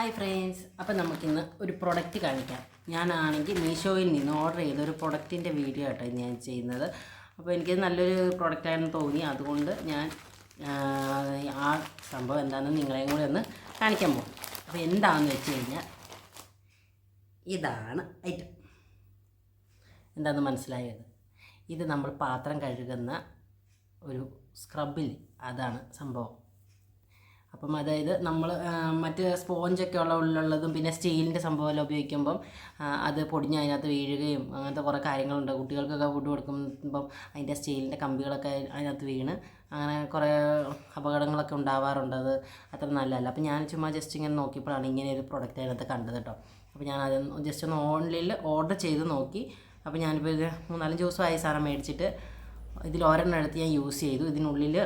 Hi friends അപ്പോൾ നമുക്കിന്ന് ഒരു പ്രൊഡക്റ്റ് കാണിക്കാം. ഞാനാണെങ്കിൽ മീഷോയിൽ നിന്ന് ഓർഡർ ചെയ്ത ഒരു പ്രൊഡക്റ്റിന്റെ വീഡിയോ ആട്ടോ ഞാൻ ചെയ്യുന്നത്. അപ്പോൾ എനിക്ക് നല്ലൊരു പ്രൊഡക്റ്റായിരുന്നു തോന്നി. അതുകൊണ്ട് ഞാൻ ആ, സംഭവം എന്താണെന്ന് നിങ്ങളെയും കൂടെ ഒന്ന് കാണിക്കാൻ പോകും അപ്പോൾ എന്താണെന്ന് വെച്ച് കഴിഞ്ഞാൽ ഇതാണ് ഐറ്റം എന്താണെന്ന് മനസ്സിലായത്? ഇത് നമ്മൾ പാത്രം കഴുകുന്ന ഒരു സ്ക്രബിൽ അതാണ് സംഭവം. അപ്പം അതായത് നമ്മൾ മറ്റ് സ്പോഞ്ചൊക്കെ ഉള്ള ഉള്ളിലുള്ളതും പിന്നെ സ്റ്റീലിന്റെ സംഭവമെല്ലാം ഉപയോഗിക്കുമ്പം അത് പൊടിഞ്ഞ് അതിനകത്ത് വീഴുകയും അങ്ങനത്തെ കുറേ കാര്യങ്ങളുണ്ട്. കുട്ടികൾക്കൊക്കെ ഫുഡ് കൊടുക്കുമ്പം അതിന്റെ സ്റ്റീലിന്റെ കമ്പികളൊക്കെ അതിനകത്ത് വീണ് അങ്ങനെ കുറേ അപകടങ്ങളൊക്കെ ഉണ്ടാവാറുണ്ട്. അത് അത്ര നല്ലതല്ല. അപ്പം ഞാൻ ചുമ്മാ ജസ്റ്റ് ഇങ്ങനെ നോക്കിയപ്പോഴാണ് ഇങ്ങനെ ഒരു പ്രൊഡക്റ്റ് അതിനകത്ത് കണ്ടത് കേട്ടോ. അപ്പോൾ ഞാൻ അത് ജസ്റ്റ് ഒന്ന് ഓൺലൈനിൽ ഓർഡർ ചെയ്ത് നോക്കി. അപ്പോൾ ഞാനിപ്പോൾ ഇത് മൂന്നാലഞ്ച് ദിവസമായി സാധനം മേടിച്ചിട്ട് ഇതിൽ ഒരെണ്ണം എടുത്ത് ഞാൻ യൂസ് ചെയ്തു. ഇതിനുള്ളിൽ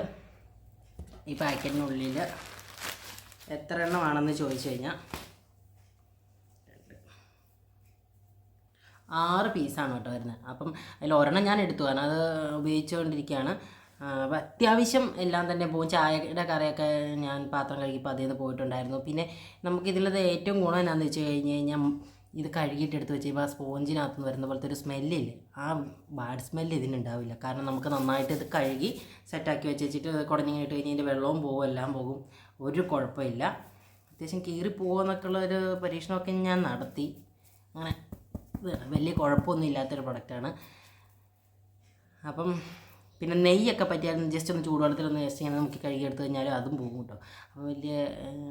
ഈ പാക്കറ്റിനുള്ളിൽ എത്ര എണ്ണമാണെന്ന് ചോദിച്ചു കഴിഞ്ഞാൽ ആറ് പീസാണ് കേട്ടോ വരുന്നത്. അപ്പം അതിൽ ഒരെണ്ണം ഞാൻ എടുത്തു. കാരണം അത് ഉപയോഗിച്ചുകൊണ്ടിരിക്കുകയാണ്. അപ്പം അത്യാവശ്യം എല്ലാം തന്നെ പോകും. ചായയുടെ കറിയൊക്കെ ഞാൻ പാത്രം കഴുകിയപ്പോൾ അതിൽ നിന്ന് പോയിട്ടുണ്ടായിരുന്നു. പിന്നെ നമുക്കിതിലത് ഏറ്റവും ഗുണം എന്നാന്ന് വെച്ച് കഴിഞ്ഞ് കഴിഞ്ഞാൽ ഇത് കഴുകിയിട്ട് എടുത്ത് വെച്ച് കഴിയുമ്പോൾ ആ സ്പോഞ്ചിനകത്ത് നിന്ന് വരുന്ന പോലത്തെ ഒരു സ്മെല്ലില്ലേ? ആ ബാഡ് സ്മെല്ല് ഇതിനുണ്ടാവില്ല. കാരണം നമുക്ക് നന്നായിട്ട് ഇത് കഴുകി സെറ്റാക്കി വെച്ച് വെച്ചിട്ട് കുടഞ്ഞിങ്ങനെ ഇട്ട് കഴിഞ്ഞ് ഇതിന്റെ വെള്ളവും പോകും എല്ലാം പോകും. ഒരു കുഴപ്പമില്ല. അത്യാവശ്യം കീറി പോകുമെന്നൊക്കെ ഉള്ളൊരു പരീക്ഷണമൊക്കെ ഞാൻ നടത്തി. അങ്ങനെ വലിയ കുഴപ്പമൊന്നും ഇല്ലാത്തൊരു പ്രൊഡക്റ്റാണ് അപ്പം പിന്നെ നെയ്യൊക്കെ പറ്റിയാൽ ജസ്റ്റ് ഒന്ന് ചൂടുവെള്ളത്തിലൊന്ന് ജസ്റ്റ് ഇങ്ങനെ നമുക്ക് കഴുകിയെടുത്ത് കഴിഞ്ഞാൽ അതും പോകും കേട്ടോ. അപ്പോൾ വലിയ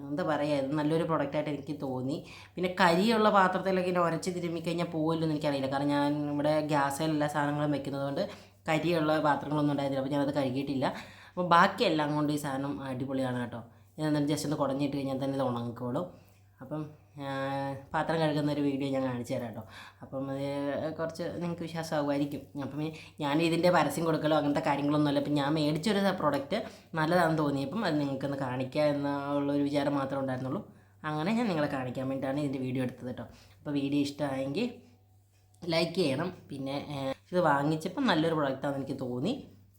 എന്താ പറയുക ഇത് നല്ലൊരു പ്രൊഡക്റ്റായിട്ട് എനിക്ക് തോന്നി. പിന്നെ കരിയുള്ള പാത്രത്തിലൊക്കെ ഇങ്ങനെ ഉരച്ച് തിരുമ്മിക്കഴിഞ്ഞാൽ പോകുമല്ലോ എന്ന് എനിക്കറിയില്ല. കാരണം ഞാൻ ഇവിടെ ഗ്യാസിൽ എല്ലാ സാധനങ്ങളും വെക്കുന്നതുകൊണ്ട് കരിയുള്ള പാത്രങ്ങളൊന്നും ഉണ്ടായിരുന്നില്ല. അപ്പോൾ ഞാനത് കഴുകിയിട്ടില്ല. അപ്പോൾ ബാക്കിയെല്ലാം കൊണ്ട് ഈ സാധനം അടിപൊളിയാണ് കേട്ടോ. ഞാൻ ജസ്റ്റ് ഒന്ന് കുടഞ്ഞിട്ട് കഴിഞ്ഞാൽ തന്നെ ഇത് ഉണങ്ങിക്കോളും. അപ്പം പാത്രം കഴുകുന്ന ഒരു വീഡിയോ ഞാൻ കാണിച്ചു തരാം കേട്ടോ. അപ്പം അത് കുറച്ച് നിങ്ങൾക്ക് വിശ്വാസമാകുമായിരിക്കും അപ്പം ഞാൻ ഇതിന്റെ പരസ്യം കൊടുക്കലോ അങ്ങനത്തെ കാര്യങ്ങളൊന്നുമല്ല. അപ്പം ഞാൻ മേടിച്ചൊരു പ്രോഡക്റ്റ് നല്ലതാണെന്ന് തോന്നിയപ്പം അത് നിങ്ങൾക്കൊന്ന് കാണിക്കുക എന്നുള്ളൊരു വിചാരം മാത്രമേ ഉണ്ടായിരുന്നുള്ളൂ. അങ്ങനെ ഞാൻ നിങ്ങളെ കാണിക്കാൻ വേണ്ടിയിട്ടാണ് ഇതിന്റെ വീഡിയോ എടുത്തത് കേട്ടോ. അപ്പോൾ വീഡിയോ ഇഷ്ടമായെങ്കിൽ ലൈക്ക് ചെയ്യണം. പിന്നെ ഇത് വാങ്ങിച്ചപ്പം നല്ലൊരു പ്രോഡക്റ്റാണെന്ന് എനിക്ക് തോന്നി.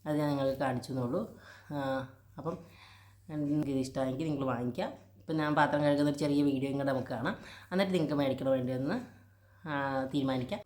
അത് ഞാൻ നിങ്ങൾക്ക് കാണിച്ചു എന്നുള്ളൂ അപ്പം നിങ്ങൾക്ക് ഇത് ഇഷ്ടമായെങ്കിൽ നിങ്ങൾ വാങ്ങിക്കാം. ഇപ്പം ഞാൻ പാത്രം കഴുകുന്ന ഒരു ചെറിയ വീഡിയോയും കൂടെ നമുക്ക് കാണാം. എന്നിട്ട് നിങ്ങൾക്ക് മേടിക്കണോ വേണ്ടിയെന്ന് തീരുമാനിക്കാം.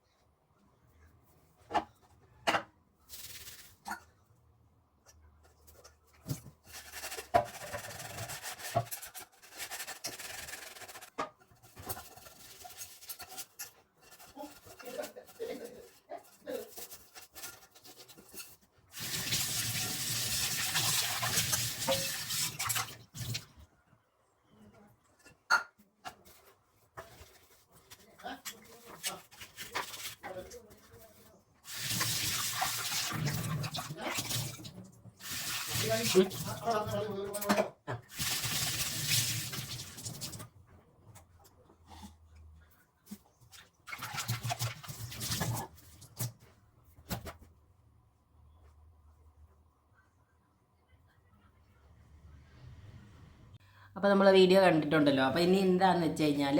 അപ്പോൾ നമ്മൾ വീഡിയോ കണ്ടിട്ടുണ്ടല്ലോ. അപ്പോൾ ഇനി എന്താണെന്ന് വെച്ച് കഴിഞ്ഞാൽ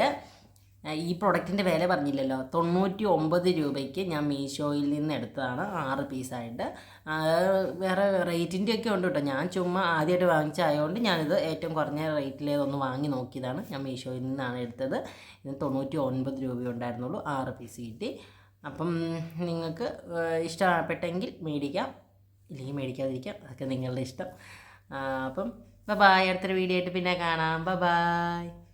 ഈ പ്രൊഡക്റ്റിന്റെ വില പറഞ്ഞില്ലല്ലോ. തൊണ്ണൂറ്റി ഒമ്പത് രൂപയ്ക്ക് ഞാൻ മീഷോയിൽ നിന്ന് എടുത്തതാണ് ആറ് പീസായിട്ട് വേറെ റേറ്റിന്റെ ഒക്കെ ഉണ്ട് കേട്ടോ ഞാൻ ചുമ്മാ ആദ്യമായിട്ട് വാങ്ങിച്ചായതുകൊണ്ട് ഞാനിത് ഏറ്റവും കുറഞ്ഞ റേറ്റിലേതൊന്ന് വാങ്ങി നോക്കിയതാണ്. ഞാൻ മീഷോയിൽ നിന്നാണ് എടുത്തത്. ഇതിന് തൊണ്ണൂറ്റി ഒൻപത് രൂപ ഉണ്ടായിരുന്നുള്ളൂ. ആറ് പീസ് കിട്ടി. അപ്പം നിങ്ങൾക്ക് ഇഷ്ടപ്പെട്ടെങ്കിൽ മേടിക്കാം. ഇല്ലെങ്കിൽ മേടിക്കാതിരിക്കാം. അതൊക്കെ നിങ്ങളുടെ ഇഷ്ടം. അപ്പം ബൈ അടുത്തൊരു വീഡിയോ ആയിട്ട് പിന്നെ കാണാം. ബൈ